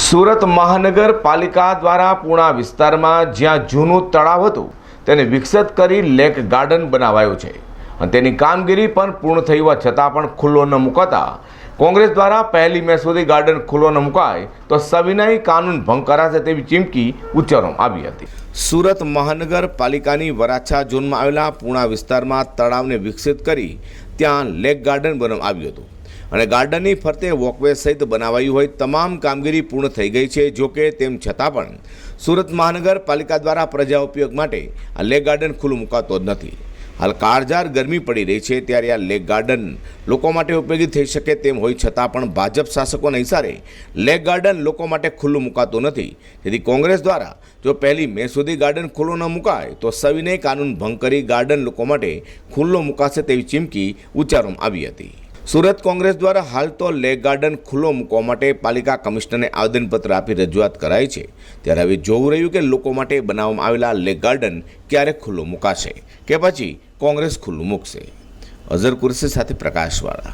સુરત મહાનગરપાલિકા દ્વારા પૂણા વિસ્તારમાં જ્યાં જૂનું તળાવ હતું, તેને વિકસિત કરી લેક ગાર્ડન બનાવાયું છે. અને તેની કામગીરી પણ પૂર્ણ થઈ હોવા છતાં પણ ખુલ્લો ન મુકાતા. કોંગ્રેસ દ્વારા પહેલી મે સુધી ગાર્ડન ખુલ્લો ન મુકાય તો સવિનય કાનૂન ભંગ કરાશે તેવી ચીમકી ઉચ્ચારવામાં આવી હતી. સુરત મહાનગરપાલિકાની વરાછા ઝોનમાં આવેલા પૂણા વિસ્તારમાં તળાવને વિકસિત કરી ત્યાં લેક ગાર્ડન બનાવવામાં આવ્યું હતું. અને ગાર્ડનની ફરતે વોકવે સહિત બનાવાયું હોય તમામ કામગીરી પૂર્ણ થઈ ગઈ છે, જો કે તેમ છતાં પણ સુરત મહાનગરપાલિકા દ્વારા પ્રજા ઉપયોગ માટે આ લેક ગાર્ડન ખુલ્લું મુકાતો જ નથી. હાલ કાળઝાર ગરમી પડી રહી છે, ત્યારે આ લેક ગાર્ડન લોકો માટે ઉપયોગી થઈ શકે તેમ હોય છતાં પણ ભાજપ શાસકોના ઇશારે લેક ગાર્ડન લોકો માટે ખુલ્લું મુકાતું નથી. તેથી કોંગ્રેસ દ્વારા જો પહેલી મે સુધી ગાર્ડન ખુલ્લું ન મુકાય, તો સવિનય કાનૂન ભંગ કરી ગાર્ડન લોકો માટે ખુલ્લો મુકાશે તેવી ચીમકી ઉચ્ચારવામાં આવી હતી. સુરત કોંગ્રેસ દ્વારા હાલ તો લેક ગાર્ડન ખુલ્લો મૂકવા માટે પાલિકા કમિશનરને આવેદનપત્ર આપી રજૂઆત કરાઈ છે. ત્યારે હવે જોવું રહ્યું કે લોકો માટે બનાવવામાં આવેલા લેક ગાર્ડન ક્યારે ખુલ્લું મુકાશે કે પછી કોંગ્રેસ ખુલ્લું મૂકશે. અઝર કુરશી સાથે પ્રકાશવાળા.